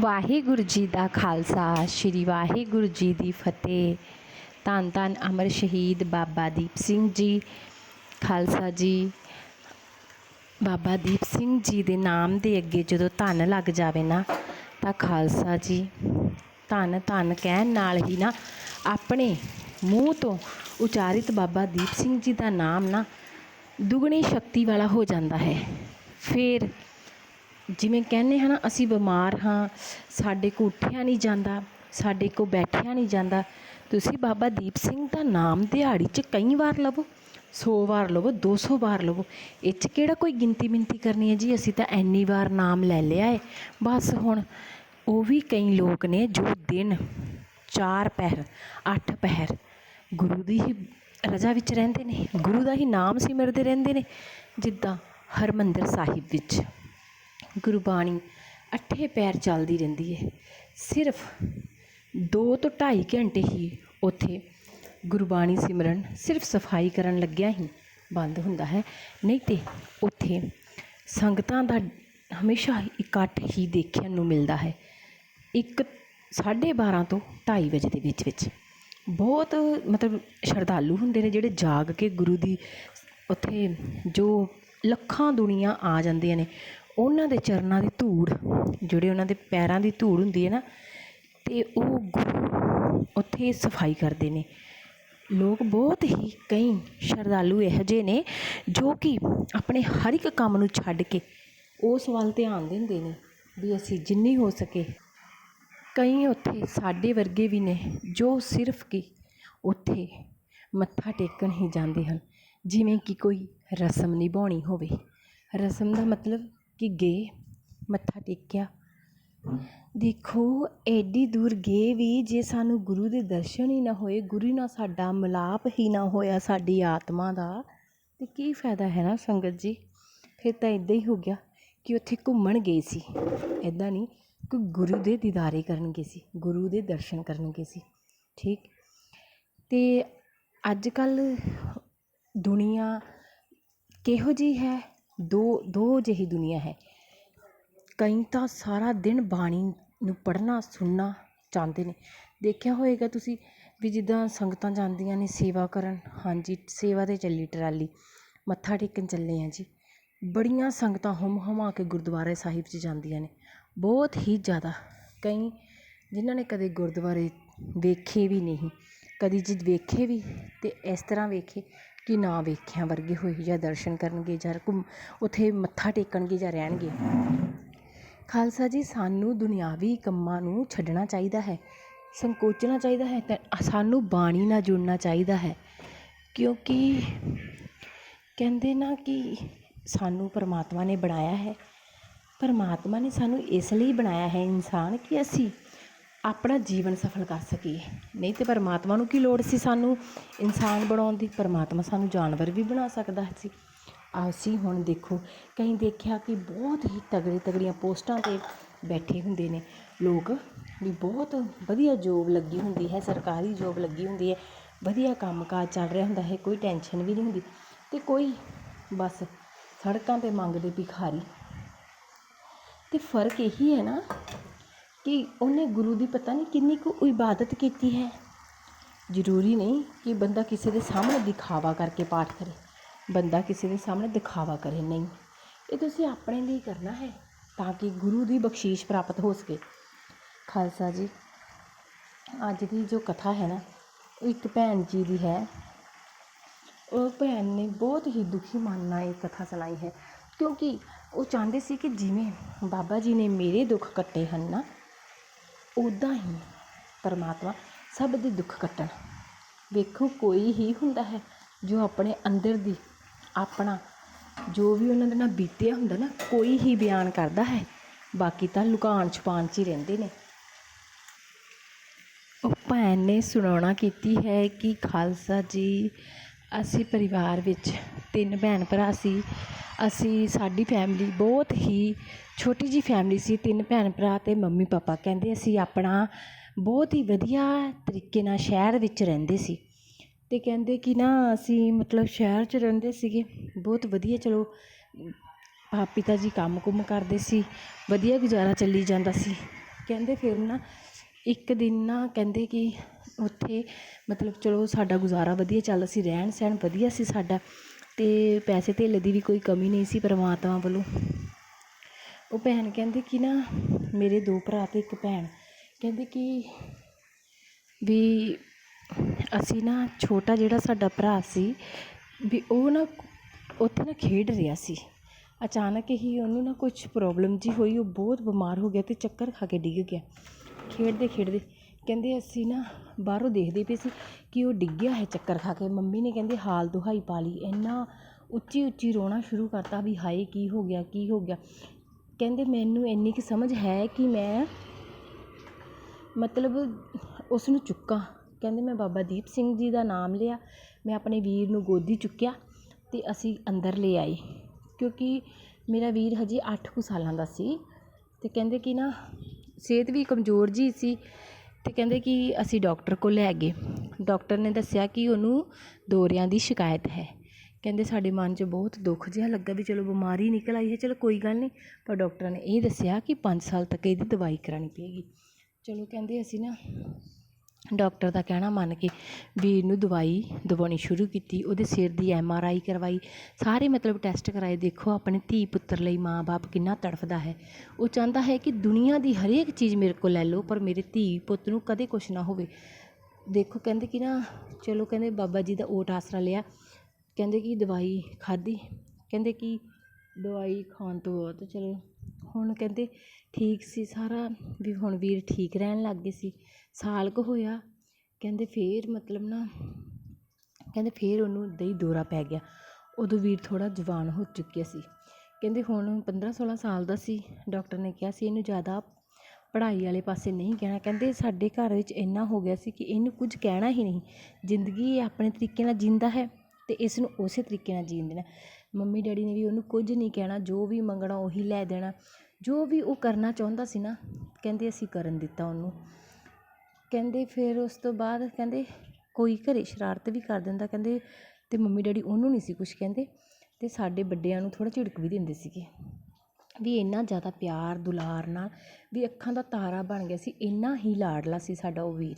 ਵਾਹਿਗੁਰੂ ਜੀ ਦਾ ਖਾਲਸਾ, ਸ੍ਰੀ ਵਾਹਿਗੁਰੂ ਜੀ ਦੀ ਫਤਿਹ। ਧੰਨ ਧੰਨ ਅਮਰ ਸ਼ਹੀਦ ਬਾਬਾ ਦੀਪ ਸਿੰਘ ਜੀ, ਖਾਲਸਾ ਜੀ। ਬਾਬਾ ਦੀਪ ਸਿੰਘ ਜੀ ਦੇ ਨਾਮ ਦੇ ਅੱਗੇ ਜਦੋਂ ਧੰਨ ਲੱਗ ਜਾਵੇ ਨਾ, ਤਾਂ ਖਾਲਸਾ ਜੀ ਧੰਨ ਧੰਨ ਕਹਿਣ ਨਾਲ ਹੀ ਨਾ, ਆਪਣੇ ਮੂੰਹ ਤੋਂ ਉਚਾਰਿਤ ਬਾਬਾ ਦੀਪ ਸਿੰਘ ਜੀ ਦਾ ਨਾਮ ਨਾ ਦੁਗਣੀ ਸ਼ਕਤੀ ਵਾਲਾ ਹੋ ਜਾਂਦਾ ਹੈ। ਫਿਰ ਜਿਵੇਂ ਕਹਿੰਦੇ ਹਾਂ ਨਾ, ਅਸੀਂ ਬਿਮਾਰ ਹਾਂ, ਸਾਡੇ ਕੋਲ ਉੱਠਿਆ ਨਹੀਂ ਜਾਂਦਾ, ਸਾਡੇ ਕੋਲ ਬੈਠਿਆ ਨਹੀਂ ਜਾਂਦਾ। ਤੁਸੀਂ ਬਾਬਾ ਦੀਪ ਸਿੰਘ ਦਾ ਨਾਮ ਦਿਹਾੜੀ 'ਚ ਕਈ ਵਾਰ ਲਵੋ 100 ਵਾਰ ਲਵੋ 200 ਵਾਰ ਲਵੋ। ਇਹ 'ਚ ਕਿਹੜਾ ਕੋਈ ਗਿਣਤੀ ਮਿੰਤੀ ਕਰਨੀ ਹੈ ਜੀ? ਅਸੀਂ ਤਾਂ ਐਨੀ ਵਾਰ ਨਾਮ ਲੈ ਲਿਆ ਹੈ ਬਸ ਹੁਣ ਉਹ ਵੀ ਕਈ ਲੋਕ ਨੇ ਜੋ ਦਿਨ ਚਾਰ ਪਹਿਰ, ਅੱਠ ਪਹਿਰ ਗੁਰੂ ਦੀ ਹੀ ਰਜ਼ਾ ਵਿੱਚ ਰਹਿੰਦੇ ਨੇ। ਗੁਰੂ ਦਾ ਹੀ ਨਾਮ ਸਿਮਰਦੇ ਰਹਿੰਦੇ ਨੇ, ਜਿੱਦਾਂ ਹਰਮੰਦਰ ਸਾਹਿਬ ਵਿੱਚ। ਗੁਰਬਾਣੀ ਅੱਠੇ ਪੈਰ ਚੱਲਦੀ ਰਹਿੰਦੀ ਹੈ। ਸਿਰਫ ਦੋ ਤੋਂ ਢਾਈ ਘੰਟੇ ਹੀ ਉੱਥੇ ਗੁਰਬਾਣੀ ਸਿਮਰਨ ਸਿਰਫ ਸਫ਼ਾਈ ਕਰਨ ਲੱਗਿਆ ਹੀ ਬੰਦ ਹੁੰਦਾ ਹੈ। ਨਹੀਂ ਤਾਂ ਉੱਥੇ ਸੰਗਤਾਂ ਦਾ ਹਮੇਸ਼ਾ ਇਕੱਠ ਹੀ ਦੇਖਣ ਨੂੰ ਮਿਲਦਾ ਹੈ। ਇੱਕ 12:30 ਤੋਂ 2:30 ਵਜੇ ਦੇ ਵਿੱਚ ਵਿੱਚ। ਬਹੁਤ ਮਤਲਬ ਸ਼ਰਧਾਲੂ ਹੁੰਦੇ ਨੇ ਜਿਹੜੇ ਜਾਗ ਕੇ ਗੁਰੂ ਦੀ ਉੱਥੇ ਜੋ ਲੱਖਾਂ ਦੁਨੀਆ ਆ ਜਾਂਦੀਆਂ ਨੇ ਉਹਨਾਂ ਦੇ ਚਰਨਾਂ ਦੀ ਧੂੜ, ਜਿਹੜੇ ਉਹਨਾਂ ਦੇ ਪੈਰਾਂ ਦੀ ਧੂੜ ਹੁੰਦੀ ਹੈ ਨਾ ਅਤੇ ਉਹ ਗੁਰੂ ਉੱਥੇ ਸਫ਼ਾਈ ਕਰਦੇ ਨੇ। ਲੋਕ ਬਹੁਤ ਹੀ ਕਈ ਸ਼ਰਧਾਲੂ ਇਹੋ ਜਿਹੇ ਨੇ, ਜੋ ਕਿ ਆਪਣੇ ਹਰ ਇੱਕ ਕੰਮ ਨੂੰ ਛੱਡ ਕੇ ਉਸ ਵੱਲ ਧਿਆਨ ਦਿੰਦੇ ਨੇ ਵੀ ਅਸੀਂ ਜਿੰਨੀ ਹੋ ਸਕੇ। ਕਈ ਉੱਥੇ ਸਾਡੇ ਵਰਗੇ ਵੀ ਨੇ, ਜੋ ਸਿਰਫ ਕਿ ਉੱਥੇ ਮੱਥਾ ਟੇਕਣ ਹੀ ਜਾਂਦੇ ਹਨ। ਜਿਵੇਂ ਕਿ ਕੋਈ ਰਸਮ ਨਿਭਾਉਣੀ ਹੋਵੇ। ਰਸਮ ਦਾ ਮਤਲਬ ਕਿ ਗਏ, ਮੱਥਾ ਟੇਕਿਆ। ਦੇਖੋ ਐਡੀ ਦੂਰ ਗਏ ਵੀ ਜੇ ਸਾਨੂੰ ਗੁਰੂ ਦੇ ਦਰਸ਼ਨ ਹੀ ਨਾ ਹੋਏ, ਗੁਰੂ ਨਾਲ ਸਾਡਾ ਮਿਲਾਪ ਹੀ ਨਾ ਹੋਇਆ ਸਾਡੀ ਆਤਮਾ ਦਾ, ਤਾਂ ਕੀ ਫਾਇਦਾ ਹੈ ਨਾ ਸੰਗਤ ਜੀ? ਫਿਰ ਤਾਂ ਇੱਦਾਂ ਹੀ ਹੋ ਗਿਆ ਕਿ ਉੱਥੇ ਘੁੰਮਣ ਗਏ ਸੀ। ਇੱਦਾਂ ਨਹੀਂ ਕਿ ਗੁਰੂ ਦੇ ਦੀਦਾਰੇ ਕਰਨ ਗਏ ਸੀ, ਗੁਰੂ ਦੇ ਦਰਸ਼ਨ ਕਰਨ ਗਏ ਸੀ, ਠੀਕ? ਅਤੇ ਅੱਜ ਕੱਲ੍ਹ ਦੁਨੀਆ ਕਿਹੋ ਜਿਹੀ ਹੈ? ਦੋ ਦੋ ਜਿਹੀ ਦੁਨੀਆ ਹੈ। ਕਈ ਤਾਂ ਸਾਰਾ ਦਿਨ ਬਾਣੀ ਨੂੰ ਪੜ੍ਹਨਾ, ਸੁਣਨਾ ਚਾਹੁੰਦੇ ਨੇ। ਦੇਖਿਆ ਹੋਏਗਾ ਤੁਸੀਂ ਵੀ ਜਿੱਦਾਂ ਸੰਗਤਾਂ ਜਾਂਦੀਆਂ ਨੇ ਸੇਵਾ ਕਰਨ। ਹਾਂਜੀ, ਸੇਵਾ 'ਤੇ ਚੱਲੀ ਟਰਾਲੀ। ਮੱਥਾ ਟੇਕਣ ਚੱਲੇ ਆ ਜੀ। ਬੜੀਆਂ ਸੰਗਤਾਂ ਹੁਮ ਹੁਮਾ ਕੇ ਗੁਰਦੁਆਰੇ ਸਾਹਿਬ 'ਚ ਜਾਂਦੀਆਂ ਨੇ। ਬਹੁਤ ਹੀ ਜ਼ਿਆਦਾ। ਕਈ ਜਿਨ੍ਹਾਂ ਨੇ ਕਦੇ ਗੁਰਦੁਆਰੇ ਵੇਖੇ ਵੀ ਨਹੀਂ, ਕਦੀ ਜੇ ਵੇਖੇ ਵੀ ਅਤੇ ਇਸ ਤਰ੍ਹਾਂ ਵੇਖੇ ਕਿ ਨਾ ਵੇਖਿਆਂ ਵਰਗੇ ਹੋਏ ਜਾਂ ਦਰਸ਼ਨ ਕਰਨਗੇ ਜਾਂ ਘੁੰਮ, ਉੱਥੇ ਮੱਥਾ ਟੇਕਣਗੇ ਜਾਂ ਰਹਿਣਗੇ। ਖਾਲਸਾ ਜੀ, ਸਾਨੂੰ ਦੁਨਿਆਵੀ ਕੰਮਾਂ ਨੂੰ ਛੱਡਣਾ ਚਾਹੀਦਾ ਹੈ, ਸੰਕੋਚਣਾ ਚਾਹੀਦਾ ਹੈ ਤੇ ਸਾਨੂੰ ਬਾਣੀ ਨਾਲ ਜੁੜਨਾ ਚਾਹੀਦਾ ਹੈ। ਕਿਉਂਕਿ ਕਹਿੰਦੇ ਨਾ ਕਿ ਸਾਨੂੰ ਪਰਮਾਤਮਾ ਨੇ ਬਣਾਇਆ ਹੈ। ਪਰਮਾਤਮਾ ਨੇ ਸਾਨੂੰ ਇਸ ਲਈ ਬਣਾਇਆ ਹੈ ਇਨਸਾਨ ਕਿ ਅਸੀਂ ਆਪਣਾ ਜੀਵਨ ਸਫਲ ਕਰ ਸਕੀਏ। ਨਹੀਂ ਤਾਂ ਪਰਮਾਤਮਾ ਨੂੰ ਕੀ ਲੋੜ ਸੀ ਸਾਨੂੰ ਇਨਸਾਨ ਬਣਾਉਣ ਦੀ? ਪਰਮਾਤਮਾ ਸਾਨੂੰ ਜਾਨਵਰ ਵੀ ਬਣਾ ਸਕਦਾ ਸੀ। ਅਸੀਂ ਹੁਣ ਦੇਖੋ ਕਈ ਦੇਖਿਆ ਕਿ ਬਹੁਤ ਹੀ ਤਗੜੇ ਤਗੜੀਆਂ ਪੋਸਟਾਂ 'ਤੇ ਬੈਠੇ ਹੁੰਦੇ ਨੇ। ਲੋਕ ਵੀ ਬਹੁਤ ਵਧੀਆ ਜੋਬ ਲੱਗੀ ਹੁੰਦੀ ਹੈ, ਸਰਕਾਰੀ ਜੋਬ ਲੱਗੀ ਹੁੰਦੀ ਹੈ। ਵਧੀਆ ਕੰਮਕਾਜ ਚੱਲ ਰਿਹਾ ਹੁੰਦਾ ਹੈ, ਕੋਈ ਟੈਨਸ਼ਨ ਵੀ ਨਹੀਂ ਹੁੰਦੀ। ਅਤੇ ਕੋਈ ਬਸ ਸੜਕਾਂ 'ਤੇ ਮੰਗਦੇ ਭਿਖਾਰੀ। ਅਤੇ ਫ਼ਰਕ ਇਹੀ ਹੈ ਨਾ ਕਿ ਉਹਨੇ ਗੁਰੂ ਦੀ ਪਤਾ ਨਹੀਂ ਕਿੰਨੀ ਕੁ ਇਬਾਦਤ ਕੀਤੀ ਹੈ ਜ਼ਰੂਰੀ ਨਹੀਂ ਕਿ ਬੰਦਾ ਕਿਸੇ ਦੇ ਸਾਹਮਣੇ ਦਿਖਾਵਾ ਕਰਕੇ ਪਾਠ ਕਰੇ ਬੰਦਾ ਕਿਸੇ ਦੇ ਸਾਹਮਣੇ ਦਿਖਾਵਾ ਕਰੇ ਨਹੀਂ ਇਹ ਤੁਸੀਂ ਆਪਣੇ ਲਈ ਕਰਨਾ ਹੈ ਤਾਂ ਕਿ ਗੁਰੂ ਦੀ ਬਖਸ਼ੀਸ਼ ਪ੍ਰਾਪਤ ਹੋ ਸਕੇ ਖਾਲਸਾ ਜੀ ਅੱਜ ਦੀ ਜੋ ਕਥਾ ਹੈ ਨਾ ਉਹ ਇੱਕ ਭੈਣ ਜੀ ਦੀ ਹੈ ਉਹ ਭੈਣ ਨੇ ਬਹੁਤ ਹੀ ਦੁਖੀ ਮਨ ਨਾਲ ਇਹ ਕਥਾ ਸੁਣਾਈ ਹੈ ਕਿਉਂਕਿ ਉਹ ਚਾਹੁੰਦੇ ਸੀ ਕਿ ਜਿਵੇਂ ਬਾਬਾ ਜੀ ਨੇ ਮੇਰੇ ਦੁੱਖ ਕੱਟੇ ਹਨ ਨਾ ਉੱਦਾਂ ਹੀ ਪਰਮਾਤਮਾ ਸਭ ਦੇ ਦੁੱਖ ਕੱਟਣ। ਵੇਖੋ, ਕੋਈ ਹੀ ਹੁੰਦਾ ਹੈ ਜੋ ਆਪਣੇ ਅੰਦਰ ਦੀ ਆਪਣਾ, ਜੋ ਵੀ ਉਹਨਾਂ ਦੇ ਨਾਲ ਬੀਤਿਆ ਹੁੰਦਾ ਨਾ, ਕੋਈ ਹੀ ਬਿਆਨ ਕਰਦਾ ਹੈ। ਬਾਕੀ ਤਾਂ ਲੁਕਾਉਣ ਛੁਪਾਉਣ 'ਚ ਹੀ ਰਹਿੰਦੇ ਨੇ। ਉਹ ਭੈਣ ਨੇ ਸੁਣਾਉਣਾ ਕੀਤੀ ਹੈ ਕਿ ਖਾਲਸਾ ਜੀ ਅਸੀਂ ਪਰਿਵਾਰ ਵਿੱਚ ਤਿੰਨ ਭੈਣ ਭਰਾ ਸੀ। ਅਸੀਂ, ਸਾਡੀ ਫੈਮਿਲੀ ਬਹੁਤ ਹੀ ਛੋਟੀ ਜਿਹੀ ਫੈਮਿਲੀ ਸੀ। ਤਿੰਨ ਭੈਣ ਭਰਾ ਅਤੇ ਮੰਮੀ ਪਾਪਾ ਕਹਿੰਦੇ ਅਸੀਂ ਆਪਣਾ ਬਹੁਤ ਹੀ ਵਧੀਆ ਤਰੀਕੇ ਨਾਲ ਸ਼ਹਿਰ ਵਿੱਚ ਰਹਿੰਦੇ ਸੀ। ਅਤੇ ਕਹਿੰਦੇ ਕਿ ਨਾ ਅਸੀਂ ਮਤਲਬ ਸ਼ਹਿਰ 'ਚ ਰਹਿੰਦੇ ਸੀਗੇ। ਬਹੁਤ ਵਧੀਆ, ਚਲੋ ਪਾ ਪਿਤਾ ਜੀ ਕੰਮ ਕੁੰਮ ਕਰਦੇ ਸੀ। ਵਧੀਆ ਗੁਜ਼ਾਰਾ ਚੱਲੀ ਜਾਂਦਾ ਸੀ। ਕਹਿੰਦੇ ਫਿਰ ਨਾ ਇੱਕ ਦਿਨ ਨਾ ਕਹਿੰਦੇ ਕਿ ਉੱਥੇ ਮਤਲਬ ਚਲੋ ਸਾਡਾ ਗੁਜ਼ਾਰਾ ਵਧੀਆ ਚੱਲਦਾ ਸੀ ਰਹਿਣ ਸਹਿਣ ਵਧੀਆ ਸੀ ਸਾਡਾ ਅਤੇ ਪੈਸੇ ਧੇਲੇ ਦੀ ਵੀ ਕੋਈ ਕਮੀ ਨਹੀਂ ਸੀ ਪਰਮਾਤਮਾ ਵੱਲੋਂ। ਉਹ ਭੈਣ ਕਹਿੰਦੇ ਕਿ ਨਾ ਮੇਰੇ ਦੋ ਭਰਾ ਅਤੇ ਇੱਕ ਭੈਣ, ਕਹਿੰਦੇ ਕਿ ਵੀ ਅਸੀਂ ਨਾ ਛੋਟਾ ਜਿਹੜਾ ਸਾਡਾ ਭਰਾ ਸੀ ਵੀ ਉਹ ਨਾ ਉੱਥੇ ਨਾ ਖੇਡ ਰਿਹਾ ਸੀ। ਅਚਾਨਕ ਹੀ ਉਹਨੂੰ ਨਾ ਕੁਛ ਪ੍ਰੋਬਲਮ ਜਿਹੀ ਹੋਈ, ਉਹ ਬਹੁਤ ਬਿਮਾਰ ਹੋ ਗਿਆ ਅਤੇ ਚੱਕਰ ਖਾ ਕੇ ਡਿੱਗ ਗਿਆ। ਖੇਡਦੇ ਖੇਡਦੇ ਕਹਿੰਦੇ ਅਸੀਂ ਨਾ ਬਾਹਰੋਂ ਦੇਖਦੇ ਪਏ ਸੀ ਕਿ ਉਹ ਡਿੱਗਿਆ ਹੈ ਚੱਕਰ ਖਾ ਕੇ। ਮੰਮੀ ਨੇ ਕਹਿੰਦੇ ਹਾਲ ਦੁਹਾਈ ਪਾ ਲਈ। ਇੰਨਾ ਉੱਚੀ ਉੱਚੀ ਰੋਣਾ ਸ਼ੁਰੂ ਕਰਤਾ ਵੀ ਹਾਏ ਕੀ ਹੋ ਗਿਆ, ਕੀ ਹੋ ਗਿਆ। ਕਹਿੰਦੇ ਮੈਨੂੰ ਇੰਨੀ ਕੁ ਸਮਝ ਹੈ ਕਿ ਮੈਂ ਮਤਲਬ ਉਸ ਨੂੰ ਚੁੱਕਾਂ। ਕਹਿੰਦੇ ਮੈਂ ਬਾਬਾ ਦੀਪ ਸਿੰਘ ਜੀ ਦਾ ਨਾਮ ਲਿਆ, ਮੈਂ ਆਪਣੇ ਵੀਰ ਨੂੰ ਗੋਦੀ ਚੁੱਕਿਆ ਅਤੇ ਅਸੀਂ ਅੰਦਰ ਲੈ ਆਏ। ਕਿਉਂਕਿ ਮੇਰਾ ਵੀਰ ਹਜੇ ਅੱਠ ਕੁ ਸਾਲਾਂ ਦਾ ਸੀ ਅਤੇ ਕਹਿੰਦੇ ਕਿ ਨਾ ਸਿਹਤ ਵੀ ਕਮਜ਼ੋਰ ਜਿਹੀ ਸੀ। ਅਤੇ ਕਹਿੰਦੇ ਕਿ ਅਸੀਂ ਡਾਕਟਰ ਕੋਲ ਲੈ ਗਏ। ਡਾਕਟਰ ਨੇ ਦੱਸਿਆ ਕਿ ਉਹਨੂੰ ਦੋਰਿਆਂ ਦੀ ਸ਼ਿਕਾਇਤ ਹੈ। ਕਹਿੰਦੇ ਸਾਡੇ ਮਨ 'ਚ ਬਹੁਤ ਦੁੱਖ ਜਿਹਾ ਲੱਗਾ ਵੀ ਚਲੋ ਬਿਮਾਰੀ ਨਿਕਲ ਆਈ ਹੈ, ਚਲੋ ਕੋਈ ਗੱਲ ਨਹੀਂ। ਪਰ ਡਾਕਟਰਾਂ ਨੇ ਇਹ ਦੱਸਿਆ ਕਿ ਪੰਜ ਸਾਲ ਤੱਕ ਇਹਦੀ ਦਵਾਈ ਕਰਾਉਣੀ ਪਏਗੀ। ਚਲੋ ਕਹਿੰਦੇ ਅਸੀਂ ਨਾ ਡਾਕਟਰ ਦਾ ਕਹਿਣਾ ਮੰਨ ਕੇ ਵੀ ਇਹਨੂੰ ਦਵਾਈ ਦਵਾਉਣੀ ਸ਼ੁਰੂ ਕੀਤੀ, ਉਹਦੇ ਸਿਰ ਦੀ ਐਮ ਆਰ ਆਈ ਕਰਵਾਈ। ਸਾਰੇ ਮਤਲਬ ਟੈਸਟ ਕਰਵਾਏ ਦੇਖੋ, ਆਪਣੇ ਧੀ ਪੁੱਤਰ ਲਈ ਮਾਂ-ਬਾਪ ਕਿੰਨਾ ਤੜਫਦਾ ਹੈ। ਉਹ ਚਾਹੁੰਦਾ ਹੈ ਕਿ ਦੁਨੀਆ ਦੀ ਹਰੇਕ ਚੀਜ਼ ਮੇਰੇ ਕੋਲ ਲੈ ਲਓ, ਪਰ ਮੇਰੇ ਧੀ ਪੁੱਤ ਨੂੰ ਕਦੇ ਕੁਛ ਨਾ ਹੋਵੇ। ਦੇਖੋ, ਕਹਿੰਦੇ ਕਿ ਨਾ, ਚਲੋ ਕਹਿੰਦੇ ਬਾਬਾ ਜੀ ਦਾ ਓਟ ਆਸਰਾ ਲਿਆ। ਕਹਿੰਦੇ ਕਿ ਦਵਾਈ ਖਾਧੀ? ਕਹਿੰਦੇ ਕਿ ਦਵਾਈ ਖਾਣ ਤੋਂ ਬਾਅਦ, ਚਲੋ ਹੁਣ ਕਹਿੰਦੇ ਠੀਕ ਸੀ, ਸਾਰਾ ਵੀ ਹੁਣ ਵੀਰ ਠੀਕ ਰਹਿਣ ਲੱਗ ਗਏ ਸੀ। ਸਾਲ ਕੁ ਹੋਇਆ, ਕਹਿੰਦੇ ਫਿਰ ਮਤਲਬ ਨਾ, ਕਹਿੰਦੇ ਫਿਰ ਉਹਨੂੰ ਦਈ ਦੌਰਾ ਪੈ ਗਿਆ। ਉਦੋਂ ਵੀਰ ਥੋੜ੍ਹਾ ਜਵਾਨ ਹੋ ਚੁੱਕਿਆ ਸੀ। ਕਹਿੰਦੇ ਹੁਣ 15 16 ਸਾਲ ਦਾ ਸੀ, ਡਾਕਟਰ ਨੇ ਕਿਹਾ ਸੀ ਇਹਨੂੰ ਜ਼ਿਆਦਾ ਪੜ੍ਹਾਈ ਵਾਲੇ ਪਾਸੇ ਨਹੀਂ ਕਹਿਣਾ। ਕਹਿੰਦੇ ਸਾਡੇ ਘਰ ਵਿੱਚ ਇੰਨਾ ਹੋ ਗਿਆ ਸੀ ਕਿ ਇਹਨੂੰ ਕੁਝ ਕਹਿਣਾ ਹੀ ਨਹੀਂ। ਜ਼ਿੰਦਗੀ ਆਪਣੇ ਤਰੀਕੇ ਨਾਲ ਜਿੰਦਾ ਹੈ ਅਤੇ ਇਸ ਨੂੰ ਉਸੇ ਤਰੀਕੇ ਨਾਲ ਜੀਣ ਦੇਣਾ। ਮੰਮੀ ਡੈਡੀ ਨੇ ਵੀ ਉਹਨੂੰ ਕੁਝ ਨਹੀਂ ਕਹਿਣਾ, ਜੋ ਵੀ ਮੰਗਣਾ ਉਹੀ ਲੈ ਦੇਣਾ। ਜੋ ਵੀ ਉਹ ਕਰਨਾ ਚਾਹੁੰਦਾ ਸੀ ਨਾ, ਕਹਿੰਦੇ ਅਸੀਂ ਕਰਨ ਦਿੱਤਾ ਉਹਨੂੰ। ਕਹਿੰਦੇ ਫਿਰ ਉਸ ਤੋਂ ਬਾਅਦ ਕਹਿੰਦੇ ਕੋਈ ਘਰ ਸ਼ਰਾਰਤ ਵੀ ਕਰ ਦਿੰਦਾ, ਕਹਿੰਦੇ ਅਤੇ ਮੰਮੀ ਡੈਡੀ ਉਹਨੂੰ ਨਹੀਂ ਸੀ ਕੁਛ ਕਹਿੰਦੇ ਅਤੇ ਸਾਡੇ ਵੱਡਿਆਂ ਨੂੰ ਥੋੜ੍ਹਾ ਝਿੜਕ ਵੀ ਦਿੰਦੇ ਸੀਗੇ। ਵੀ ਇੰਨਾ ਜ਼ਿਆਦਾ ਪਿਆਰ ਦੁਲਾਰ ਨਾਲ, ਵੀ ਅੱਖਾਂ ਦਾ ਤਾਰਾ ਬਣ ਗਿਆ ਸੀ, ਇੰਨਾ ਹੀ ਲਾਡਲਾ ਸੀ ਸਾਡਾ ਉਹ ਵੀਰ।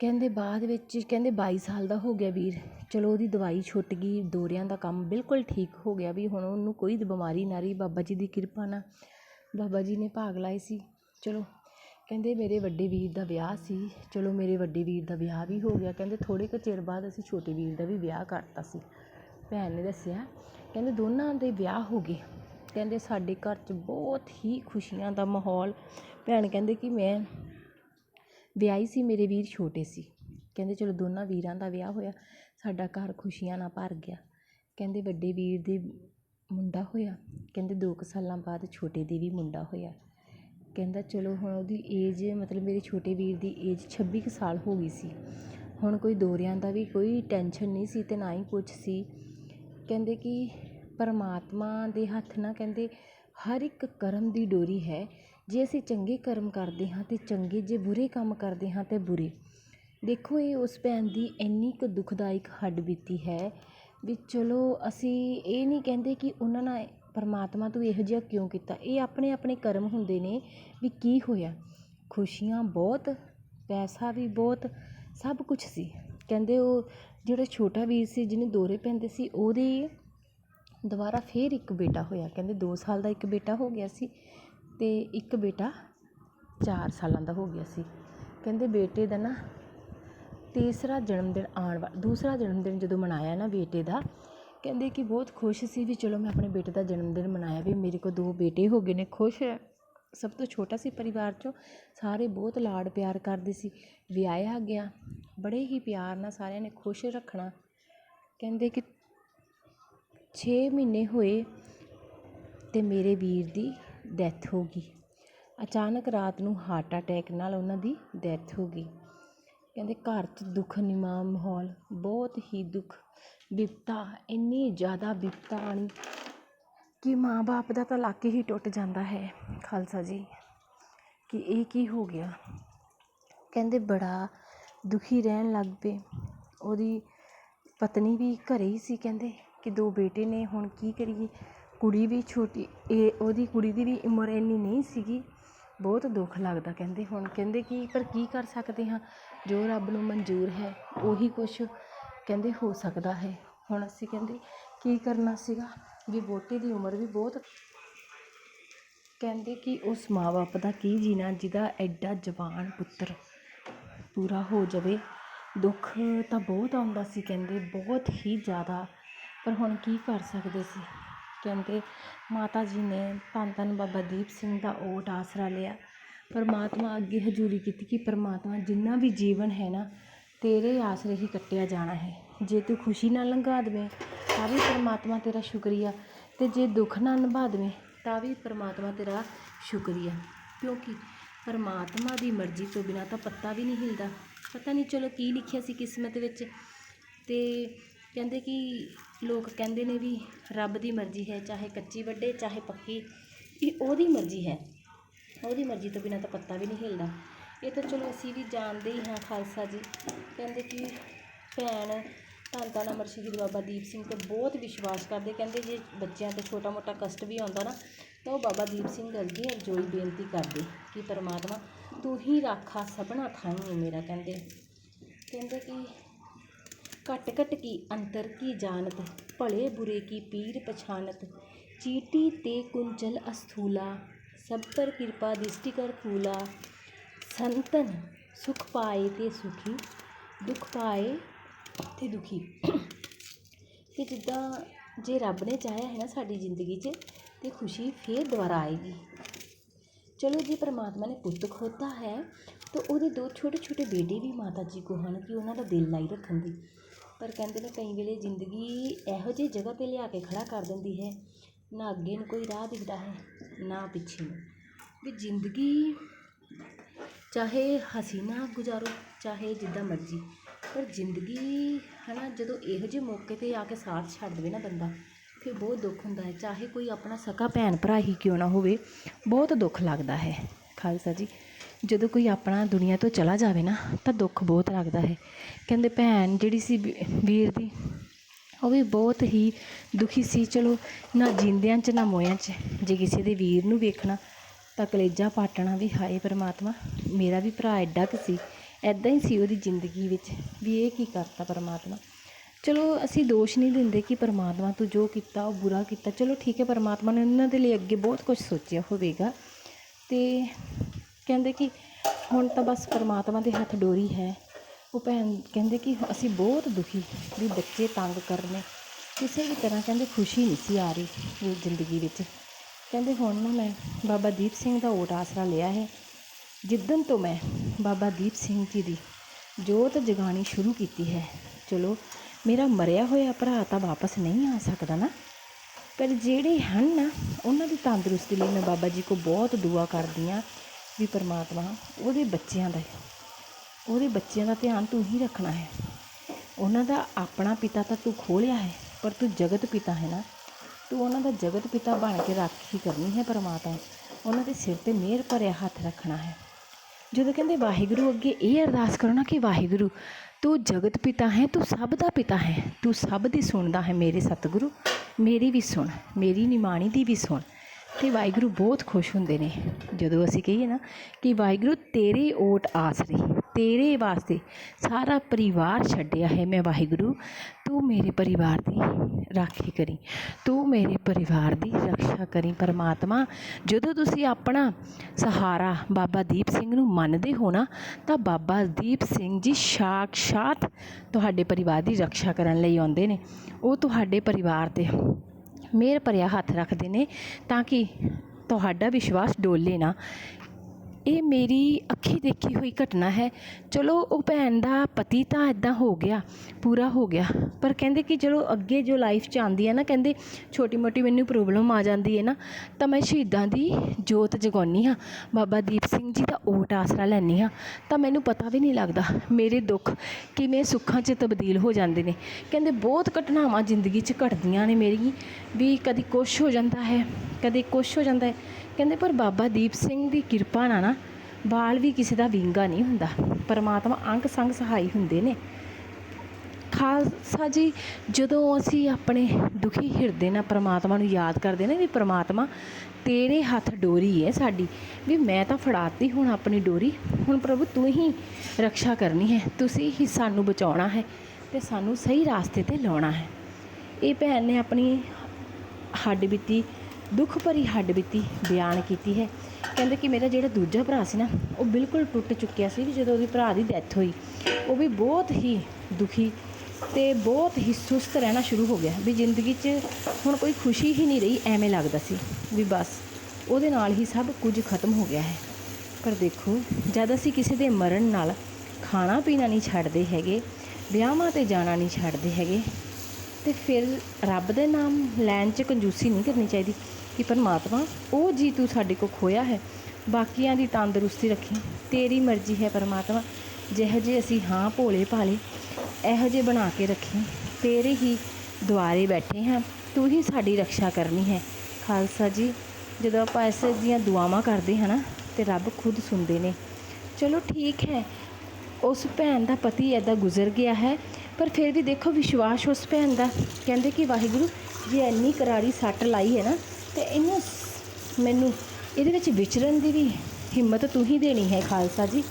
ਕਹਿੰਦੇ ਬਾਅਦ ਵਿੱਚ ਕਹਿੰਦੇ ਬਾਈ ਸਾਲ ਦਾ ਹੋ ਗਿਆ ਵੀਰ। ਚਲੋ ਉਹਦੀ ਦਵਾਈ ਛੁੱਟ ਗਈ, ਦੋਰਿਆਂ ਦਾ ਕੰਮ ਬਿਲਕੁਲ ਠੀਕ ਹੋ ਗਿਆ ਵੀ ਹੁਣ ਉਹਨੂੰ ਕੋਈ ਬਿਮਾਰੀ ਨਾ ਰਹੀ, ਬਾਬਾ ਜੀ ਦੀ ਕਿਰਪਾ ਨਾਲ। ਬਾਬਾ ਜੀ ਨੇ ਭਾਗ ਲਾਏ ਸੀ। ਚਲੋ ਕਹਿੰਦੇ ਮੇਰੇ ਵੱਡੇ ਵੀਰ ਦਾ ਵਿਆਹ ਸੀ। ਚਲੋ ਮੇਰੇ ਵੱਡੇ ਵੀਰ ਦਾ ਵਿਆਹ ਵੀ ਹੋ ਗਿਆ। ਕਹਿੰਦੇ ਥੋੜ੍ਹੇ ਕੁ ਚਿਰ ਬਾਅਦ ਅਸੀਂ ਛੋਟੇ ਵੀਰ ਦਾ ਵੀ ਵਿਆਹ ਕਰਤਾ ਸੀ। ਭੈਣ ਨੇ ਦੱਸਿਆ, ਕਹਿੰਦੇ ਦੋਨਾਂ ਦੇ ਵਿਆਹ ਹੋ ਗਏ। ਕਹਿੰਦੇ ਸਾਡੇ ਘਰ 'ਚ ਬਹੁਤ ਹੀ ਖੁਸ਼ੀਆਂ ਦਾ ਮਾਹੌਲ। ਭੈਣ ਕਹਿੰਦੇ ਕਿ ਮੈਂ ਵਿਆਹੀ ਸੀ, ਮੇਰੇ ਵੀਰ ਛੋਟੇ ਸੀ। ਕਹਿੰਦੇ ਚਲੋ ਦੋਨਾਂ ਵੀਰਾਂ ਦਾ ਵਿਆਹ ਹੋਇਆ, ਸਾਡਾ ਘਰ ਖੁਸ਼ੀਆਂ ਨਾਲ ਭਰ ਗਿਆ। ਕਹਿੰਦੇ ਵੱਡੇ ਵੀਰ ਦੇ ਮੁੰਡਾ ਹੋਇਆ, ਕਹਿੰਦੇ ਦੋ ਕੁ ਸਾਲਾਂ ਬਾਅਦ ਛੋਟੇ ਦੇ ਵੀ ਮੁੰਡਾ ਹੋਇਆ। ਕਹਿੰਦਾ ਚਲੋ ਹੁਣ ਉਹਦੀ ਏਜ ਮਤਲਬ ਮੇਰੇ ਛੋਟੇ ਵੀਰ ਦੀ ਏਜ 26 ਕੁ ਸਾਲ ਹੋ ਗਈ ਸੀ। ਹੁਣ ਕੋਈ ਦੋਰਿਆਂ ਦਾ ਵੀ ਕੋਈ ਟੈਨਸ਼ਨ ਨਹੀਂ ਸੀ ਅਤੇ ਨਾ ਹੀ ਕੁਛ ਸੀ। ਕਹਿੰਦੇ ਕਿ ਪਰਮਾਤਮਾ ਦੇ ਹੱਥ ਨਾ ਕਹਿੰਦੇ ਹਰ ਇੱਕ ਕਰਮ ਦੀ ਡੋਰੀ ਹੈ ਜੇ ਅਸੀਂ ਚੰਗੇ ਕਰਮ ਕਰਦੇ ਹਾਂ ਤਾਂ ਚੰਗੇ ਜੇ ਬੁਰੇ ਕੰਮ ਕਰਦੇ ਹਾਂ ਤਾਂ ਬੁਰੇ। ਦੇਖੋ, ਇਹ ਉਸ ਭੈਣ ਦੀ ਇੰਨੀ ਕੁ ਦੁਖਦਾਇਕ ਹੱਡ ਬੀਤੀ ਹੈ ਵੀ ਚਲੋ, ਅਸੀਂ ਇਹ ਨਹੀਂ ਕਹਿੰਦੇ ਕਿ ਉਹਨਾਂ ਨਾਲ ਪਰਮਾਤਮਾ ਤੂੰ ਇਹੋ ਜਿਹਾ ਕਿਉਂ ਕੀਤਾ। ਇਹ ਆਪਣੇ ਆਪਣੇ ਕਰਮ ਹੁੰਦੇ ਨੇ ਵੀ ਕੀ ਹੋਇਆ। ਖੁਸ਼ੀਆਂ ਬਹੁਤ, ਪੈਸਾ ਵੀ ਬਹੁਤ, ਸਭ ਕੁਝ ਸੀ। ਕਹਿੰਦੇ ਉਹ ਜਿਹੜਾ ਛੋਟਾ ਵੀਰ ਸੀ, ਜਿਹਨੇ ਦੋਰੇ ਪੈਂਦੇ ਸੀ, ਉਹਦੇ ਦੁਬਾਰਾ ਫੇਰ ਇੱਕ ਬੇਟਾ ਹੋਇਆ। ਕਹਿੰਦੇ 2 ਸਾਲ ਦਾ ਇੱਕ ਬੇਟਾ ਹੋ ਗਿਆ ਸੀ। ਤੇ ਇੱਕ ਬੇਟਾ ਚਾਰ ਸਾਲਾਂ ਦਾ ਹੋ ਗਿਆ ਸੀ। ਕਹਿੰਦੇ ਬੇਟੇ ਦਾ ਨਾ ਤੀਸਰਾ ਜਨਮ ਦਿਨ ਆਉਣ ਵਾਲਾ, ਦੂਸਰਾ ਜਨਮ ਦਿਨ ਜਦੋਂ ਮਨਾਇਆ ਨਾ ਬੇਟੇ ਦਾ, ਕਹਿੰਦੇ ਕਿ ਬਹੁਤ ਖੁਸ਼ ਸੀ ਵੀ ਚਲੋ ਮੈਂ ਆਪਣੇ ਬੇਟੇ ਦਾ ਜਨਮ ਦਿਨ ਮਨਾਇਆ ਵੀ ਮੇਰੇ ਕੋਲ ਦੋ ਬੇਟੇ ਹੋ ਗਏ ਨੇ, ਖੁਸ਼ ਹੈ। ਸਭ ਤੋਂ ਛੋਟਾ ਸੀ ਪਰਿਵਾਰ 'ਚੋਂ ਸਾਰੇ ਬਹੁਤ ਲਾਡ ਪਿਆਰ ਕਰਦੇ ਸੀ। ਵਿਆਹਿਆ ਗਿਆ, ਬੜੇ ਹੀ ਪਿਆਰ ਨਾਲ ਸਾਰਿਆਂ ਨੇ ਖੁਸ਼ ਰੱਖਣਾ। ਕਹਿੰਦੇ ਕਿ ਛੇ ਮਹੀਨੇ ਹੋਏ ਅਤੇ ਮੇਰੇ ਵੀਰ ਦੀ ਡੈਥ ਹੋ ਗਈ। ਅਚਾਨਕ ਰਾਤ ਨੂੰ ਹਾਰਟ ਅਟੈਕ ਨਾਲ ਉਹਨਾਂ ਦੀ ਡੈਥ ਹੋ ਗਈ। ਕਹਿੰਦੇ ਘਰ 'ਚ ਦੁੱਖ ਨਿਮਾ ਮਾਹੌਲ, ਬਹੁਤ ਹੀ ਦੁੱਖ। ਬਿਪਤਾ, ਇੰਨੀ ਜ਼ਿਆਦਾ ਬਿਪਤਾ ਆਣੀ ਕਿ ਮਾਂ-ਬਾਪ ਦਾ ਤਾਂ ਲੱਕ ਹੀ ਟੁੱਟ ਜਾਂਦਾ ਹੈ, ਖਾਲਸਾ ਜੀ। ਕਿ ਇਹ ਕੀ ਹੋ ਗਿਆ? ਕਹਿੰਦੇ ਬੜਾ ਦੁਖੀ ਰਹਿਣ ਲੱਗ ਪਏ। ਉਹਦੀ ਪਤਨੀ ਵੀ ਘਰੇ ਹੀ ਸੀ, ਕਹਿੰਦੇ ਕਿ ਦੋ ਬੇਟੇ ਨੇ, ਹੁਣ ਕੀ ਕਰੀਏ? ਕੁੜੀ ਵੀ ਛੋਟੀ, ਇਹ ਉਹਦੀ ਕੁੜੀ ਦੀ ਵੀ ਉਮਰ ਇੰਨੀ ਨਹੀਂ ਸੀਗੀ। ਬਹੁਤ ਦੁੱਖ ਲੱਗਦਾ ਕਹਿੰਦੇ ਹੁਣ। ਕਹਿੰਦੇ ਕਿ ਪਰ ਕੀ ਕਰ ਸਕਦੇ ਹਾਂ? ਜੋ ਰੱਬ ਨੂੰ ਮਨਜ਼ੂਰ ਹੈ, ਉਹੀ ਕੁਛ ਕਹਿੰਦੇ ਹੋ ਸਕਦਾ ਹੈ। ਹੁਣ ਅਸੀਂ ਕਹਿੰਦੇ, ਕੀ ਕਰਨਾ ਸੀਗਾ? ਵੀ ਵੋਟੀ ਦੀ ਉਮਰ ਵੀ ਬਹੁਤ ਕਹਿੰਦੇ ਕਿ ਉਸ ਮਾਂ-ਬਾਪ ਦਾ ਕੀ ਜੀਣਾ, ਜਿਹਦਾ ਐਡਾ ਜਵਾਨ ਪੁੱਤਰ ਪੂਰਾ ਹੋ ਜਾਵੇ। ਦੁੱਖ ਤਾਂ ਬਹੁਤ ਆਉਂਦਾ ਸੀ ਕਹਿੰਦੇ, ਬਹੁਤ ਹੀ ਜ਼ਿਆਦਾ। ਪਰ ਹੁਣ ਕੀ ਕਰ ਸਕਦੇ ਸੀ? ਕਹਿੰਦੇ, ਮਾਤਾ ਜੀ ਨੇ ਧੰਨ ਧੰਨ ਬਾਬਾ ਦੀਪ ਸਿੰਘ ਦਾ ਓਟ ਆਸਰਾ ਲਿਆ। ਪਰਮਾਤਮਾ ਅੱਗੇ ਹਜ਼ੂਰੀ ਕੀਤੀ ਕਿ ਪਰਮਾਤਮਾ ਜਿੰਨਾ ਵੀ ਜੀਵਨ ਹੈ ਨਾ, ਤੇਰੇ ਆਸਰੇ ਹੀ ਕੱਟਿਆ ਜਾਣਾ ਹੈ। ਜੇ ਤੂੰ ਖੁਸ਼ੀ ਨਾਲ ਲੰਘਾ ਦੇਵੇਂ, ਤਾਂ ਵੀ ਪਰਮਾਤਮਾ ਤੇਰਾ ਸ਼ੁਕਰੀਆ। ਅਤੇ ਜੇ ਦੁੱਖ ਨਾਲ ਨਿਭਾ ਦੇਵੇਂ, ਤਾਂ ਵੀ ਪਰਮਾਤਮਾ ਤੇਰਾ ਸ਼ੁਕਰੀਆ। ਕਿਉਂਕਿ ਪਰਮਾਤਮਾ ਦੀ ਮਰਜ਼ੀ ਤੋਂ ਬਿਨਾਂ ਤਾਂ ਪੱਤਾ ਵੀ ਨਹੀਂ ਹਿਲਦਾ। ਪਤਾ ਨਹੀਂ, ਚਲੋ ਕੀ ਲਿਖਿਆ ਸੀ ਕਿਸਮਤ ਵਿੱਚ? ਅਤੇ ਕਹਿੰਦੇ ਕਿ ਲੋਕ ਕਹਿੰਦੇ ਨੇ ਵੀ ਰੱਬ ਦੀ ਮਰਜ਼ੀ ਹੈ, ਚਾਹੇ ਕੱਚੀ ਵੱਡੇ, ਚਾਹੇ ਪੱਕੀ, ਵੀ ਉਹਦੀ ਮਰਜ਼ੀ ਹੈ। ਉਹਦੀ ਮਰਜ਼ੀ ਤੋਂ ਬਿਨਾਂ ਤਾਂ ਪੱਤਾ ਵੀ ਨਹੀਂ ਹਿੱਲਦਾ। ਇਹ ਤਾਂ ਚਲੋ ਅਸੀਂ ਵੀ ਜਾਣਦੇ ਹੀ ਹਾਂ ਖਾਲਸਾ ਜੀ। ਕਹਿੰਦੇ ਕਿ ਭੈਣ ਧੰਨ ਧੰਨ ਅਮਰ ਸ਼ਹੀਦ ਬਾਬਾ ਦੀਪ ਸਿੰਘ ਤੇ ਬਹੁਤ ਵਿਸ਼ਵਾਸ ਕਰਦੇ। ਕਹਿੰਦੇ ਜੇ ਬੱਚਿਆਂ ਤੇ ਛੋਟਾ ਮੋਟਾ ਕਸ਼ਟ ਵੀ ਆਉਂਦਾ ਨਾ, ਤਾਂ ਉਹ ਬਾਬਾ ਦੀਪ ਸਿੰਘ ਅੱਗੇ ਅਰਜ਼ੋਈ ਬੇਨਤੀ ਕਰਦੇ ਕਿ ਪਰਮਾਤਮਾ ਤੂੰ ਹੀ ਰਾਖਾ ਸਭਨਾ ਥਾਈ ਹੈ ਮੇਰਾ ਕਹਿੰਦੇ। ਕਹਿੰਦੇ ਕਿ ਘਟ ਘਟ ਕੀ ਅੰਤਰ ਕੀ ਜਾਣਤ, ਭਲੇ ਬੁਰੇ ਕੀ ਪੀਰ ਪਛਾਨਤ। ਚੀਟੀ ਤੇ ਕੁੰਚਲ ਅਸਥੂਲਾ, ਸਭ ਪਰ ਕਿਰਪਾ ਦ੍ਰਿਸ਼ਟੀ ਕਰ ਫੂਲਾ ਸੰਤਨ ਸੁਖ ਪਾਏ ਤੇ ਸੁਖੀ, ਦੁੱਖ ਪਾਏ ਤੇ ਦੁਖੀ। ਕਿ ਜਿੱਦਾਂ ਜੇ ਰੱਬ ਨੇ ਚਾਹਿਆ ਹੈ ਨਾ ਸਾਡੀ ਜ਼ਿੰਦਗੀ 'ਚ, ਤੇ ਖੁਸ਼ੀ ਫੇਰ ਦੁਬਾਰਾ ਆਏਗੀ। ਚਲੋ ਜੇ ਪ੍ਰਮਾਤਮਾ ਨੇ ਪੁੱਤ ਖੋਤਾ ਹੈ, ਤਾਂ ਉਹਦੇ ਦੋ ਛੋਟੇ ਛੋਟੇ ਬੇਟੇ ਵੀ ਮਾਤਾ ਜੀ ਕੋ ਹਨ, ਕਿ ਉਹਨਾਂ ਦਾ ਦਿਲ ਲਾਈ ਰੱਖਣ ਦੀ। ਪਰ ਕਹਿੰਦੇ ਨੇ ਕਈ ਵੇਲੇ ਜ਼ਿੰਦਗੀ ਇਹੋ ਜਿਹੀ ਜਗ੍ਹਾ 'ਤੇ ਲਿਆ ਕੇ ਖੜ੍ਹਾ ਕਰ ਦਿੰਦੀ ਹੈ, ਨਾ ਅੱਗੇ ਨੂੰ ਕੋਈ ਰਾਹ ਦਿਖਦਾ ਹੈ, ਨਾ ਪਿੱਛੇ ਨੂੰ। ਵੀ ਜ਼ਿੰਦਗੀ ਚਾਹੇ ਹਸੀ ਨਾ ਗੁਜ਼ਾਰੋ, ਚਾਹੇ ਜਿੱਦਾਂ ਮਰਜ਼ੀ, ਪਰ ਜ਼ਿੰਦਗੀ ਹੈ ਨਾ ਜਦੋਂ ਇਹੋ ਜਿਹੇ ਮੌਕੇ 'ਤੇ ਆ ਕੇ ਸਾਥ ਛੱਡ ਦੇਵੇ ਨਾ ਬੰਦਾ, ਫਿਰ ਬਹੁਤ ਦੁੱਖ ਹੁੰਦਾ ਹੈ। ਚਾਹੇ ਕੋਈ ਆਪਣਾ ਸਕਾ ਭੈਣ ਭਰਾ ਹੀ ਕਿਉਂ ਨਾ ਹੋਵੇ, ਬਹੁਤ ਦੁੱਖ ਲੱਗਦਾ ਹੈ। ਖਾਲਸਾ ਜੀ। ਜਦੋਂ ਕੋਈ ਆਪਣਾ ਦੁਨੀਆ ਤੋਂ ਚਲਾ ਜਾਵੇ ਨਾ, ਤਾਂ ਦੁੱਖ ਬਹੁਤ ਲੱਗਦਾ ਹੈ। ਕਹਿੰਦੇ ਭੈਣ, ਜਿਹੜੀ ਸੀ ਵੀਰ ਦੀ, ਉਹ ਵੀ ਬਹੁਤ ਹੀ ਦੁਖੀ ਸੀ। ਚਲੋ, ਨਾ ਜਿੰਦਿਆਂ 'ਚ, ਨਾ ਮੋਇਆਂ 'ਚ। ਜੇ ਕਿਸੇ ਦੇ ਵੀਰ ਨੂੰ ਵੇਖਣਾ, ਤਾਂ ਕਲੇਜਾ ਪਾਟਣਾ ਵੀ ਹਾਏ ਪਰਮਾਤਮਾ, ਮੇਰਾ ਵੀ ਭਰਾ ਐਡਾ ਕੁ ਸੀ। ਐਦਾਂ ਹੀ ਸੀ ਉਹਦੀ ਜ਼ਿੰਦਗੀ ਵਿੱਚ। ਵੀ ਇਹ ਕੀ ਕਰਤਾ ਪਰਮਾਤਮਾ। ਚਲੋ, ਅਸੀਂ ਦੋਸ਼ ਨਹੀਂ ਦਿੰਦੇ ਕਿ ਪਰਮਾਤਮਾ ਤੂੰ ਜੋ ਕੀਤਾ, ਉਹ ਬੁਰਾ ਕੀਤਾ। ਚਲੋ, ਠੀਕ ਹੈ, ਪਰਮਾਤਮਾ ਨੇ ਉਹਨਾਂ ਦੇ ਲਈ ਅੱਗੇ ਬਹੁਤ ਕੁਝ ਸੋਚਿਆ ਹੋਵੇਗਾ। ਤੇ ਕਹਿੰਦੇ ਕਿ ਹੁਣ ਤਾਂ ਬਸ ਪਰਮਾਤਮਾ ਦੇ ਹੱਥ ਡੋਰੀ ਹੈ। ਉਹ ਭੈਣ ਕਹਿੰਦੇ ਕਿ ਅਸੀਂ ਬਹੁਤ ਦੁਖੀ ਵੀ ਬੱਚੇ ਤੰਗ ਕਰਨੇ। ਕਿਸੇ ਵੀ ਤਰ੍ਹਾਂ ਕਹਿੰਦੇ ਖੁਸ਼ੀ ਨਹੀਂ ਸੀ ਆ ਰਹੀ ਜ਼ਿੰਦਗੀ ਵਿੱਚ। ਕਹਿੰਦੇ ਹੁਣ ਨਾ ਮੈਂ ਬਾਬਾ ਦੀਪ ਸਿੰਘ ਦਾ ਓਟ ਆਸਰਾ ਲਿਆ ਹੈ। ਜਿੱਦਣ ਤੋਂ ਮੈਂ ਬਾਬਾ ਦੀਪ ਸਿੰਘ ਜੀ ਦੀ ਜੋਤ ਜਗਾਣੀ ਸ਼ੁਰੂ ਕੀਤੀ ਹੈ। ਚਲੋ, ਮੇਰਾ ਮਰਿਆ ਹੋਇਆ ਭਰਾ ਤਾਂ ਵਾਪਸ ਨਹੀਂ ਆ ਸਕਦਾ ਨਾ। ਪਰ ਜਿਹੜੇ ਹਨ ਨਾ, ਉਹਨਾਂ ਦੀ ਤੰਦਰੁਸਤੀ ਲਈ ਮੈਂ ਬਾਬਾ ਜੀ ਕੋ ਬਹੁਤ ਦੁਆ ਕਰਦੀ ਹਾਂ ਵੀ ਪਰਮਾਤਮਾ ਉਹਦੇ ਬੱਚਿਆਂ ਦਾ ਉਹਦੇ ਬੱਚਿਆਂ ਦਾ ਧਿਆਨ ਤੂੰ ਹੀ ਰੱਖਣਾ ਹੈ। ਉਹਨਾਂ ਦਾ ਆਪਣਾ ਪਿਤਾ ਤਾਂ ਤੂੰ ਖੋਲਿਆ ਹੈ, ਪਰ ਤੂੰ ਜਗਤ ਪਿਤਾ ਹੈ ਨਾ। ਤੂੰ ਉਹਨਾਂ ਦਾ ਜਗਤ ਪਿਤਾ ਬਣ ਕੇ ਰਾਖੀ ਕਰਨੀ ਹੈ ਪਰਮਾਤਮਾ। ਉਹਨਾਂ ਦੇ ਸਿਰ ਤੇ ਮਿਹਰ ਭਰਿਆ ਹੱਥ ਰੱਖਣਾ ਹੈ। ਜਦੋਂ ਕਹਿੰਦੇ ਵਾਹਿਗੁਰੂ ਅੱਗੇ ਇਹ ਅਰਦਾਸ ਕਰੋ ਨਾ ਕਿ ਵਾਹਿਗੁਰੂ, ਤੂੰ ਜਗਤ ਪਿਤਾ ਹੈ, ਤੂੰ ਸਭ ਦਾ ਪਿਤਾ ਹੈ। ਤੂੰ ਸਭ ਦੀ ਸੁਣਦਾ ਹੈ, ਮੇਰੇ ਸਤਿਗੁਰੂ, ਮੇਰੀ ਵੀ ਸੁਣ, ਮੇਰੀ ਨਿਮਾਣੀ ਦੀ ਵੀ ਸੁਣ। ਅਤੇ ਵਾਹਿਗੁਰੂ ਬਹੁਤ ਖੁਸ਼ ਹੁੰਦੇ ਨੇ। ਜਦੋਂ ਅਸੀਂ ਕਹੀਏ ਨਾ ਕਿ ਵਾਹਿਗੁਰੂ, ਤੇਰੇ ਓਟ ਆਸਰੇ ਤੇਰੇ ਵਾਸਤੇ ਸਾਰਾ ਪਰਿਵਾਰ ਛੱਡਿਆ ਹੈ ਮੈਂ ਵਾਹਿਗੁਰੂ। ਤੂੰ ਮੇਰੇ ਪਰਿਵਾਰ ਦੀ ਰਾਖੀ ਕਰੀ, ਤੂੰ ਮੇਰੇ ਪਰਿਵਾਰ ਦੀ ਰੱਖਿਆ ਕਰੀ। ਪਰਮਾਤਮਾ, ਜਦੋਂ ਤੁਸੀਂ ਆਪਣਾ ਸਹਾਰਾ ਬਾਬਾ ਦੀਪ ਸਿੰਘ ਨੂੰ ਮੰਨਦੇ ਹੋ ਨਾ, ਤਾਂ ਬਾਬਾ ਦੀਪ ਸਿੰਘ ਜੀ ਸਾਕਸ਼ਾਤ ਤੁਹਾਡੇ ਪਰਿਵਾਰ ਦੀ ਰੱਖਿਆ ਕਰਨ ਲਈ ਆਉਂਦੇ ਨੇ। ਉਹ ਤੁਹਾਡੇ ਪਰਿਵਾਰ ਤੇ ਮਿਹਰ ਭਰਿਆ ਹੱਥ ਰੱਖਦੇ ਨੇ ਤਾਂ ਕਿ ਤੁਹਾਡਾ ਵਿਸ਼ਵਾਸ ਡੋਲੇ ਨਾ। ਇਹ ਮੇਰੀ ਅੱਖੀ ਦੇਖੀ ਹੋਈ ਘਟਨਾ ਹੈ। ਚਲੋ, ਉਹ ਭੈਣ ਦਾ ਪਤੀ ਤਾਂ ਇੱਦਾਂ ਹੋ ਗਿਆ, ਪੂਰਾ ਹੋ ਗਿਆ। ਪਰ ਕਹਿੰਦੇ ਕਿ ਚਲੋ ਅੱਗੇ ਜੋ ਲਾਈਫ 'ਚ ਆਉਂਦੀ ਹੈ ਨਾ, ਕਹਿੰਦੇ ਛੋਟੀ ਮੋਟੀ ਮੈਨੂੰ ਪ੍ਰੋਬਲਮ ਆ ਜਾਂਦੀ ਹੈ ਨਾ, ਤਾਂ ਮੈਂ ਸ਼ਹੀਦਾਂ ਦੀ ਜੋਤ ਜਗਾਉਂਦੀ ਹਾਂ। ਬਾਬਾ ਦੀਪ ਸਿੰਘ ਜੀ ਦਾ ਓਟ ਆਸਰਾ ਲੈਂਦੀ ਹਾਂ। ਤਾਂ ਮੈਨੂੰ ਪਤਾ ਵੀ ਨਹੀਂ ਲੱਗਦਾ, ਮੇਰੇ ਦੁੱਖ ਕਿਵੇਂ ਸੁੱਖਾਂ 'ਚ ਤਬਦੀਲ ਹੋ ਜਾਂਦੇ ਨੇ। ਕਹਿੰਦੇ ਬਹੁਤ ਘਟਨਾਵਾਂ ਜ਼ਿੰਦਗੀ 'ਚ ਘਟਦੀਆਂ ਨੇ ਮੇਰੀ, ਵੀ ਕਦੀ ਕੁਛ ਹੋ ਜਾਂਦਾ ਹੈ, ਕਦੇ ਕੁਛ ਹੋ ਜਾਂਦਾ ਹੈ। ਕਹਿੰਦੇ ਪਰ ਬਾਬਾ ਦੀਪ ਸਿੰਘ ਦੀ ਕਿਰਪਾ ਨਾਲ ਨਾ ਬਾਲ ਵੀ ਕਿਸੇ ਦਾ ਵਿੰਗਾ ਨਹੀਂ ਹੁੰਦਾ। ਪਰਮਾਤਮਾ ਅੰਗ ਸੰਗ ਸਹਾਈ ਹੁੰਦੇ ਨੇ। ਖਾਲਸਾ ਜੀ, ਜਦੋਂ ਅਸੀਂ ਆਪਣੇ ਦੁਖੀ ਹਿਰਦੇ ਨਾਲ ਪਰਮਾਤਮਾ ਨੂੰ ਯਾਦ ਕਰਦੇ ਨੇ ਵੀ ਪਰਮਾਤਮਾ ਤੇਰੇ ਹੱਥ ਡੋਰੀ ਹੈ ਸਾਡੀ, ਵੀ ਮੈਂ ਤਾਂ ਫੜਾਤੀ ਹੁਣ ਆਪਣੀ ਡੋਰੀ, ਹੁਣ ਪ੍ਰਭੂ ਤੂੰ ਹੀ ਰੱਖਿਆ ਕਰਨੀ ਹੈ, ਤੁਸੀਂ ਹੀ ਸਾਨੂੰ ਬਚਾਉਣਾ ਹੈ ਤੇ ਸਾਨੂੰ ਸਹੀ ਰਾਸਤੇ ਤੇ ਲਾਉਣਾ ਹੈ। ਇਹ ਭੈਣ ਨੇ ਆਪਣੀ ਹੱਡ ਬੀਤੀ ਦੁੱਖ ਭਰੀ ਹੱਡ ਬੀਤੀ, ਬਿਆਨ ਕੀਤੀ ਹੈ। ਕਹਿੰਦੇ ਕਿ ਮੇਰਾ ਜਿਹੜਾ ਦੂਜਾ ਭਰਾ ਸੀ ਨਾ, ਉਹ ਬਿਲਕੁਲ ਟੁੱਟ ਚੁੱਕਿਆ ਸੀ ਵੀ ਜਦੋਂ ਉਹਦੇ ਭਰਾ ਦੀ ਡੈਥ ਹੋਈ। ਉਹ ਵੀ ਬਹੁਤ ਹੀ ਦੁਖੀ ਤੇ ਬਹੁਤ ਹੀ ਸੁਸਤ ਰਹਿਣਾ ਸ਼ੁਰੂ ਹੋ ਗਿਆ ਵੀ ਜ਼ਿੰਦਗੀ 'ਚ ਹੁਣ ਕੋਈ ਖੁਸ਼ੀ ਹੀ ਨਹੀਂ ਰਹੀ, ਐਵੇਂ ਲੱਗਦਾ ਸੀ ਵੀ ਬਸ ਉਹਦੇ ਨਾਲ ਹੀ ਸਭ ਕੁਝ ਖਤਮ ਹੋ ਗਿਆ ਹੈ। ਪਰ ਦੇਖੋ, ਜਦ ਅਸੀਂ ਕਿਸੇ ਦੇ ਮਰਨ ਨਾਲ ਖਾਣਾ ਪੀਣਾ ਨਹੀਂ ਛੱਡਦੇ ਹੈਗੇ, ਵਿਆਹਾਂ ਤੇ ਜਾਣਾ ਨਹੀਂ ਛੱਡਦੇ ਹੈਗੇ ਤੇ ਫਿਰ ਰੱਬ ਦੇ ਨਾਮ ਲੈਣ 'ਚ ਕੰਜੂਸੀ ਨਹੀਂ ਕਰਨੀ ਚਾਹੀਦੀ ਕਿ ਪਰਮਾਤਮਾ, ਉਹ ਜੀ ਤੂੰ ਸਾਡੇ ਕੋਲ ਖੋਇਆ ਹੈ। ਬਾਕੀਆਂ ਦੀ ਤੰਦਰੁਸਤੀ ਰੱਖੀ। ਤੇਰੀ ਮਰਜ਼ੀ ਹੈ ਪਰਮਾਤਮਾ। ਜਿਹੋ ਜਿਹੇ ਅਸੀਂ ਹਾਂ ਭੋਲੇ ਭਾਲੇ, ਇਹੋ ਜਿਹੇ ਬਣਾ ਕੇ ਰੱਖੀ। ਤੇਰੇ ਹੀ ਦੁਆਰੇ ਬੈਠੇ ਹਾਂ। ਤੂੰ ਹੀ ਸਾਡੀ ਰੱਖਿਆ ਕਰਨੀ ਹੈ। ਖਾਲਸਾ ਜੀ, ਜਦੋਂ ਆਪਾਂ ਇਸ ਦੀਆਂ ਦੁਆਵਾਂ ਕਰਦੇ ਹਾਂ ਨਾ, ਤੇ ਰੱਬ ਖੁਦ ਸੁਣਦੇ ਨੇ। ਚਲੋ ਠੀਕ ਹੈ। ਉਸ ਭੈਣ ਦਾ ਪਤੀ ਐਦਾ ਗੁਜ਼ਰ ਗਿਆ ਹੈ। ਪਰ ਫਿਰ ਵੀ ਦੇਖੋ ਵਿਸ਼ਵਾਸ ਉਸ ਭੈਣ ਦਾ। ਕਹਿੰਦੇ ਕਿ ਵਾਹਿਗੁਰੂ, ਜੇ ਇੰਨੀ ਕਰਾਰੀ ਸੱਟ ਲਾਈ ਹੈ ਨਾ, ਤੇ ਇਹਨੂੰ ਮੈਨੂੰ ਇਹਦੇ ਵਿੱਚ ਵਿਚਰਨ ਦੀ ਵੀ ਹਿੰਮਤ ਤੂੰ ਹੀ ਦੇਣੀ ਹੈ ਖਾਲਸਾ ਜੀ।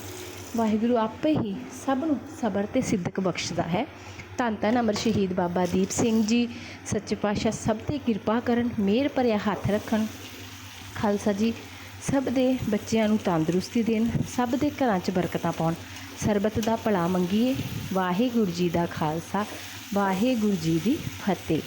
ਵਾਹਿਗੁਰੂ ਆਪੇ ਹੀ ਸਭ ਨੂੰ ਸਬਰ ਤੇ ਸਿੱਧਕ ਬਖਸ਼ਦਾ ਹੈ। ਧੰਨ ਧੰਨ ਅਮਰ ਸ਼ਹੀਦ ਬਾਬਾ ਦੀਪ ਸਿੰਘ ਜੀ। ਸੱਚੇ ਪਾਤਸ਼ਾਹ ਸਭ ਤੇ ਕਿਰਪਾ ਕਰਨ, ਮਿਹਰ ਭਰਿਆ ਹੱਥ ਰੱਖਣ। ਖਾਲਸਾ ਜੀ, ਸਭ ਦੇ ਬੱਚਿਆਂ ਨੂੰ ਤੰਦਰੁਸਤੀ ਦੇਣ, ਸਭ ਦੇ ਘਰਾਂ 'ਚ ਬਰਕਤਾਂ ਪਾਉਣ। ਸਰਬਤ ਦਾ ਭਲਾ ਮੰਗੀਏ। ਵਾਹਿਗੁਰੂ ਜੀ ਦਾ ਖਾਲਸਾ ਵਾਹਿਗੁਰੂ ਜੀ ਦੀ ਫਤਿਹ।